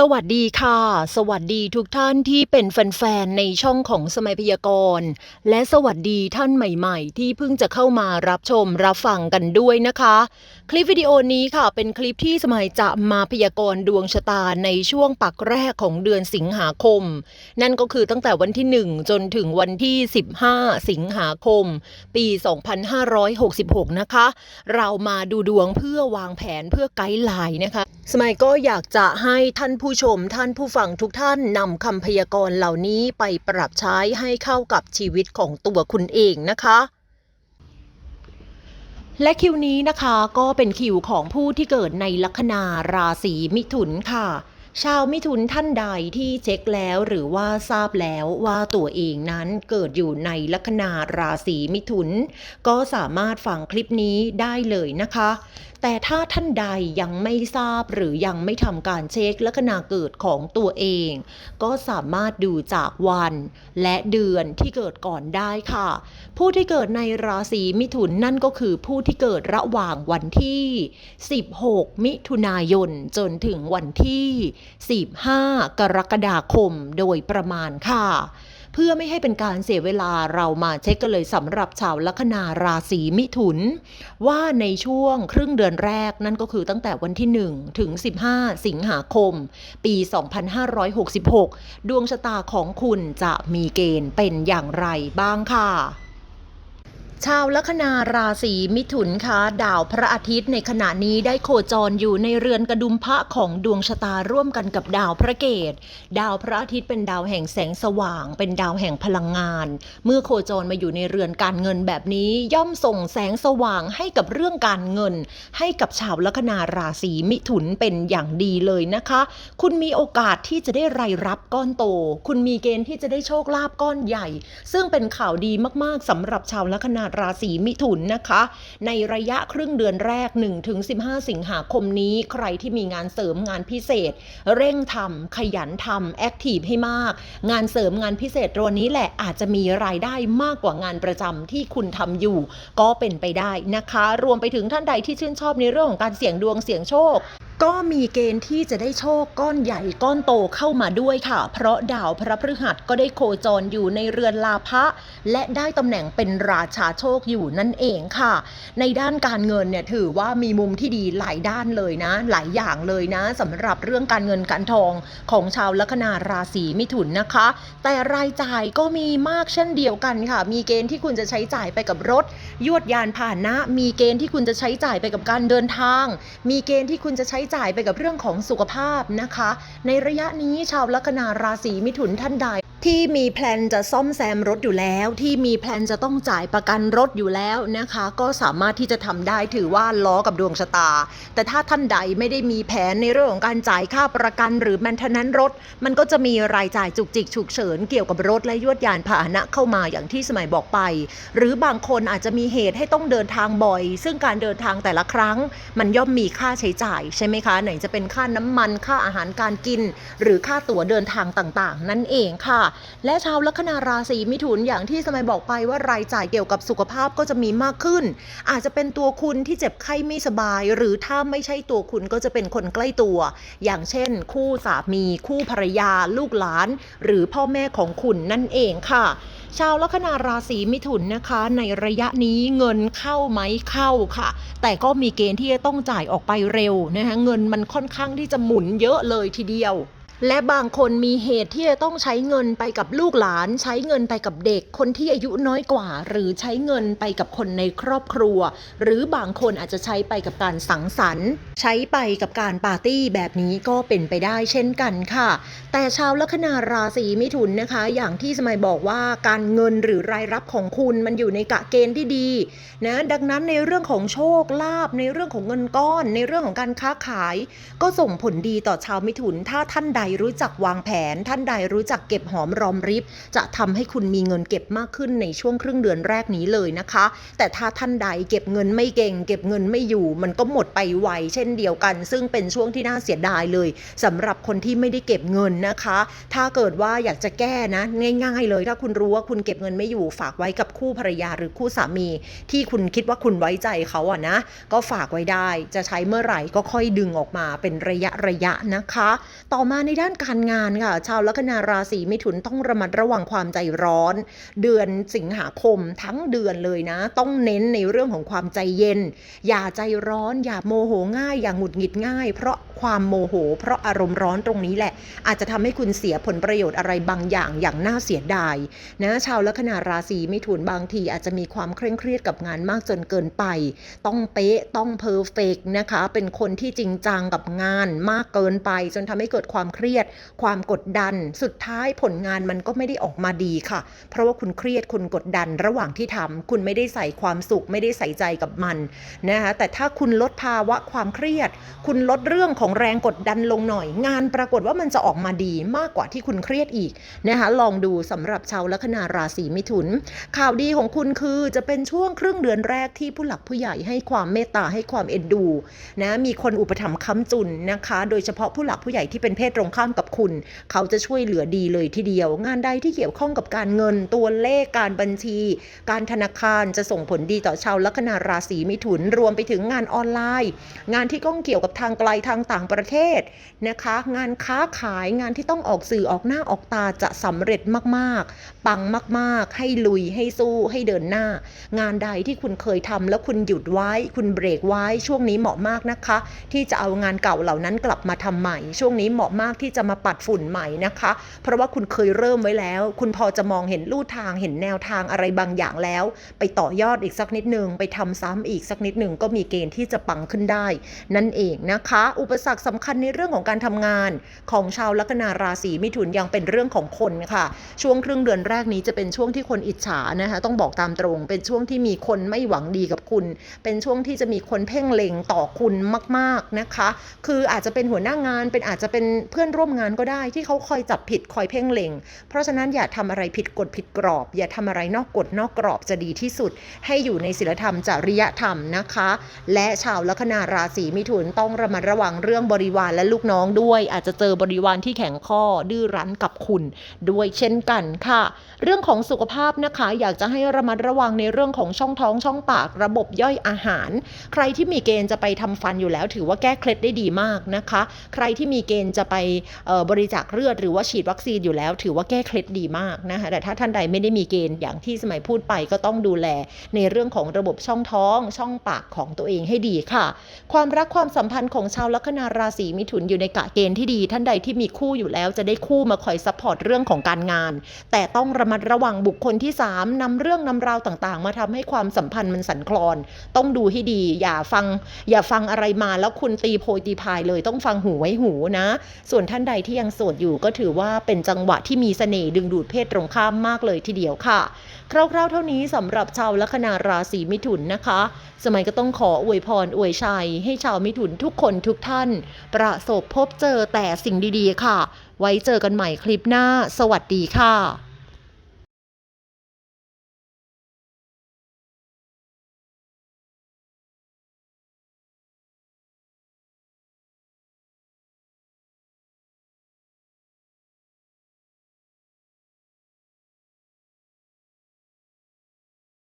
สวัสดีค่ะ สวัสดีทุกท่านที่เป็นแฟนๆในช่องของสมัยพยากรณ์และสวัสดีท่านใหม่ๆ ที่เพิ่งจะเข้ามารับชมรับฟังกันด้วยนะคะ คลิปวิดีโอนี้ค่ะ เป็นคลิปที่สมัยจะมาพยากรณ์ดวงชะตาในช่วงปักแรกของเดือนสิงหาคม นั่นก็คือตั้งแต่วันที่ 1 จนถึงวันที่ 15 สิงหาคม ปี 2566 นะคะ เรามาดูดวงเพื่อวางแผนเพื่อไกด์ไลน์นะคะ สมัยก็อยากจะให้ท่านผู้ผู้ชมท่านผู้ฟังทุกท่านนำคำพยากรณ์เหล่านี้ไปปรับใช้ให้เข้ากับชีวิตของตัวคุณเองนะคะ และคิวนี้นะคะก็เป็นคิวของผู้ที่เกิดในลัคนาราศีมิถุนค่ะ ชาวมิถุนท่านใดที่เช็คแล้วหรือว่าทราบแล้วว่าตัวเองนั้นเกิดอยู่ในลัคนาราศีมิถุน ก็สามารถฟังคลิปนี้ได้เลยนะคะ แต่ถ้าท่านใดยังไม่ทราบหรือยังไม่ทำการเช็คลัคนาเกิดของตัวเอง ก็สามารถดูจากวันและเดือนที่เกิดก่อนได้ค่ะ ผู้ที่เกิดในราศีมิถุนนั่นก็คือผู้ที่เกิดระหว่างวันที่ 16 มิถุนายนจนถึงวันที่ 15 กรกฎาคมโดยประมาณค่ะ เพื่อไม่ให้เป็นการเสียเวลาเรามาเช็คกันเลยสำหรับชาวลัคนาราศีมิถุน ว่าในช่วงครึ่งเดือนแรกนั่นก็คือตั้งแต่วันที่ 1 ถึง 15 สิงหาคม ปี 2566 ดวงชะตาของคุณจะมีเกณฑ์เป็นอย่างไรบ้างค่ะ ชาวลัคนาราศีมิถุนคะดาวพระอาทิตย์ในขณะนี้ได้โคจรอยู่ในเรือนกระดุมพระของดวงชะตาร่วมกันกับดาวพระเกตดาวพระอาทิตย์เป็นดาวแห่งแสงสว่าง เป็นดาวแห่งพลังงาน เมื่อโคจรมาอยู่ในเรือนการเงินแบบนี้ ย่อมส่งแสงสว่างให้กับเรื่องการเงิน ให้กับชาวลัคนาราศีมิถุนเป็นอย่างดีเลยนะคะ คุณมีโอกาสที่จะได้รายรับก้อนโต คุณมีเกณฑ์ที่จะได้โชคลาภก้อนใหญ่ ซึ่งเป็นข่าวดีมากๆสำหรับชาวลัคนาราศีมิถุนนะคะ ในระยะครึ่งเดือนแรก 1-15 สิงหาคมนี้ ใครที่มีงานเสริมงานพิเศษ เร่งทำขยันทำแอคทีฟให้มาก งานเสริมงานพิเศษตัวนี้แหละอาจจะมีรายได้มากกว่างานประจำที่คุณทำอยู่ ก็เป็นไปได้นะคะ รวมไปถึงท่านใดที่ชื่นชอบในเรื่องของการเสี่ยงดวงเสี่ยงโชค ก็มีเกณฑ์ที่จะได้โชคก้อนใหญ่ก้อนโตเข้ามาด้วยค่ะ เพราะดาวพระพฤหัสก็ได้โคจรอยู่ในเรือนลาภะและได้ตำแหน่งเป็นราชาโชคอยู่นั่นเองค่ะ ในด้านการเงินเนี่ยถือว่ามีมุมที่ดีหลายด้านเลยนะ หลายอย่างเลยนะสำหรับเรื่องการเงินการทองของชาวลัคนาราศีมิถุนนะคะ แต่รายจ่ายก็มีมากเช่นเดียวกันค่ะ มีเกณฑ์ที่คุณจะใช้จ่ายไปกับรถ ยวดยานพาหนะ มีเกณฑ์ที่คุณจะใช้จ่ายไปกับการเดินทาง มีเกณฑ์ที่คุณจะใช้จ่ายไปกับเรื่องของสุขภาพนะคะ ในระยะนี้ชาวลัคนาราศีมิถุนท่านใดที่มีแพลนจะซ่อมแซมรถอยู่แล้ว ที่มีแพลนจะต้องจ่ายประกันรถอยู่แล้วนะคะ ก็สามารถที่จะทำได้ถือว่าล้อกับดวงชะตา แต่ถ้าท่านใดไม่ได้มีแผนในเรื่องของการจ่ายค่าประกัน หรือแมนเทนแนนรถ มันก็จะมีรายจ่ายจุกจิกฉุกเฉินเกี่ยวกับรถและยวดยานพาหนะเข้ามาอย่างที่สมัยบอกไป หรือบางคนอาจจะมีเหตุให้ต้องเดินทางบ่อย ซึ่งการเดินทางแต่ละครั้ง มันย่อมมีค่าใช้จ่ายใช่ไหมคะ ไหนจะเป็นค่าน้ำมันค่าอาหารการกิน หรือค่าตั๋วเดินทางต่างๆ นั่นเองค่ะ และชาวลัคนาราศีมิถุนอย่างที่สมัยบอกไปว่ารายจ่ายเกี่ยวกับสุขภาพก็จะมีมากขึ้น อาจจะเป็นตัวคุณที่เจ็บไข้ไม่สบาย หรือถ้าไม่ใช่ตัวคุณก็จะเป็นคนใกล้ตัว อย่างเช่น คู่สามี คู่ภรรยา ลูกหลาน หรือพ่อแม่ของคุณนั่นเองค่ะ ชาวลัคนาราศีมิถุนนะคะ ในระยะนี้เงินเข้าไหมเข้าค่ะ แต่ก็มีเกณฑ์ที่จะต้องจ่ายออกไปเร็วนะคะเงินมันค่อนข้างที่จะหมุนเยอะเลยทีเดียว และบางคนมีเหตุที่จะต้องใช้เงินไปกับลูกหลาน ใช้เงินไปกับเด็ก คนที่อายุน้อยกว่า หรือใช้เงินไปกับคนในครอบครัว หรือบางคนอาจจะใช้ไปกับการสังสรรค์ ใช้ไปกับการปาร์ตี้แบบนี้ก็เป็นไปได้เช่นกันค่ะ แต่ชาวลัคนาราศีมิถุนนะคะ อย่างที่สมัยบอกว่าการเงินหรือรายรับของคุณมันอยู่ในกะเกณฑ์ที่ดีนะดังนั้นในเรื่องของโชคลาภในเรื่องของเงินก้อน ในเรื่องของการค้าขาย ก็ส่งผลดีต่อชาวมิถุนถ้าท่านใดรู้จักวางแผน ท่านใดรู้จักเก็บหอมรอมริบ จะทำให้คุณมีเงินเก็บมากขึ้นในช่วงครึ่งเดือนแรกนี้เลยนะคะ แต่ถ้าท่านใดเก็บเงินไม่เก่ง เก็บเงินไม่อยู่ มันก็หมดไปไวเช่นเดียวกัน ซึ่งเป็นช่วงที่น่าเสียดายเลยสำหรับคนที่ไม่ได้เก็บเงินนะคะ ถ้าเกิดว่าอยากจะแก้นะ ง่าย ๆ เลยถ้าคุณรู้ว่าคุณเก็บเงินไม่อยู่ ฝากไว้กับคู่ภรรยาหรือคู่สามี ที่คุณคิดว่าคุณไว้ใจเขาอะนะ ก็ฝากไว้ได้จะใช้เมื่อไหร่ก็ค่อยดึงออกมาเป็นระยะระยะนะคะ ต่อมาในด้านการงานค่ะ ชาวลัคนาราศีมิถุนต้องระมัดระวังความใจร้อน เดือนสิงหาคมทั้งเดือนเลยนะ ต้องเน้นในเรื่องของความใจเย็น อย่าใจร้อน อย่าโมโหง่าย อย่าหงุดหงิดง่าย เพราะความโมโห เพราะอารมณ์ร้อนตรงนี้แหละ อาจจะทำให้คุณเสียผลประโยชน์อะไรบางอย่างอย่างน่าเสียดายนะชาวลัคนาราศีมิถุนบางทีอาจจะมีความเคร่งเครียดกับงานมากจนเกินไป ต้องเป๊ะต้องเพอร์เฟกนะคะ เป็นคนที่จริงจังกับงานมากเกินไป จนทำให้เกิดความเครียดความกดดัน สุดท้ายผลงานมันก็ไม่ได้ออกมาดีค่ะ เพราะว่าคุณเครียดคุณกดดันระหว่างที่ทำคุณไม่ได้ใส่ความสุข ไม่ได้ใส่ใจกับมันนะคะแต่ถ้าคุณลดภาวะความเครียด คุณลดเรื่องของแรงกดดันลงหน่อย งานปรากฏว่ามันจะออกมาดีมากกว่าที่คุณเครียดอีกนะคะลองดูสำหรับชาวลัคนาราศีมิถุน ข่าวดีของคุณคือจะเป็นช่วงครึ่งเดือนแรกที่ผู้หลักผู้ใหญ่ให้ความเมตตาให้ความเอ็นดูนะมีคนอุปถัมภ์ค้ำจุนนะคะ โดยเฉพาะผู้หลักผู้ใหญ่ที่เป็นเพศตรงข้ามกับคุณ เขาจะช่วยเหลือดีเลยทีเดียว งานใดที่เกี่ยวข้องกับการเงินตัวเลขการบัญชี การธนาคารจะส่งผลดีต่อชาวลัคนาราศีมิถุนรวมไปถึงงานออนไลน์ งานที่ก้องเกี่ยวกับทางไกลทางต่างประเทศนะคะ งานค้าขายงานที่ต้องออกสื่อออกหน้าออกตาจะสำเร็จมากๆ ปังมากๆ ให้ลุยให้สู้ให้เดินหน้า งานใดที่คุณเคยทำแล้วคุณหยุดไว้ คุณเบรกไว้ช่วงนี้เหมาะมากนะคะ ที่จะเอางานเก่าเหล่านั้นกลับมาทำใหม่ ช่วงนี้เหมาะมากที่จะมาปัดฝุ่นใหม่นะคะ เพราะว่าคุณเคยเริ่มไว้แล้ว คุณพอจะมองเห็นลู่ทางเห็นแนวทางอะไรบางอย่างแล้ว ไปต่อยอดอีกสักนิดหนึ่งไปทำซ้ำอีกสักนิดหนึ่งก็มีเกณฑ์ที่จะปังขึ้นได้ นั่นเองนะคะ อุปสรรคสำคัญในเรื่องของการทำงาน ของชาวลัคนาราศีมิถุนยังเป็นเรื่องของคนค่ะ ช่วงครึ่งเดือนแรกนี้จะเป็นช่วงที่คนอิจฉานะคะต้องบอกตามตรง เป็นช่วงที่มีคนไม่หวังดีกับคุณ เป็นช่วงที่จะมีคนเพ่งเล็งต่อคุณมาก ๆนะคะ คืออาจจะเป็นหัวหน้างานเป็นอาจจะเป็นเพื่อนร่วมงานก็ได้ที่เขาคอยจับผิดคอยเพ่งเล็ง เพราะฉะนั้นอย่าทำอะไรผิดกฎผิดกรอบ อย่าทำอะไรนอกกฎนอกกรอบจะดีที่สุด ให้อยู่ในศีลธรรมจริยธรรมนะคะ และชาวลัคนาราศีมิถุนต้องระมัดระวังเรื่องบริวารและลูกน้องด้วย อาจจะเจอบริวารที่แข็งข้อดื้อรั้นกับคุณด้วยเช่นกันค่ะ เรื่องของสุขภาพนะคะ อยากจะให้ระมัดระวังในเรื่องของช่องท้องช่องปากระบบย่อยอาหาร ใครที่มีเกณฑ์จะไปทำฟันอยู่แล้ว ถือว่าแก้เคล็ดได้ดีมากนะคะ ใครที่มีเกณฑ์จะไปบริจาคเลือดหรือว่าฉีดวัคซีนอยู่แล้ว ถือว่าแก้เคล็ดดีมากนะคะแต่ถ้าท่านใดไม่ได้มีเกณฑ์อย่างที่สมัยพูดไปก็ต้องดูแล ในเรื่องของระบบช่องท้อง ช่องปากของตัวเองให้ดีค่ะ ความรักความสัมพันธ์ของชาวลัคนาราศีมิถุนอยู่ในกะเกณฑ์ที่ดี ท่านใดที่มีคู่อยู่แล้วจะได้คู่มาคอยซัพพอร์ตเรื่องของการงาน แต่ต้องระมัดระวังบุคคลที่ 3นำเรื่องนำราวต่างๆ มาทำให้ความสัมพันธ์มันสั่นคลอน ต้องดูให้ดี อย่าฟัง อย่าฟังอะไรมาแล้วคุณตีโพยตีพายเลยต้องฟังหูไว้หูนะ ส่วนท่านใดที่ยังโสดอยู่ก็ถือว่าเป็นจังหวะที่มีเสน่ห์ดึงดูดเพศตรงข้ามมากเลยทีเดียวค่ะ คร่าวๆเท่านี้สำหรับชาวลัคนาราศีมิถุนนะคะ สมัยก็ต้องขออวยพรอวยชัย ให้ชาวมิถุนทุกคนทุกท่าน ประสบพบเจอแต่สิ่งดีๆค่ะ ไว้เจอกันใหม่คลิปหน้า สวัสดีค่ะ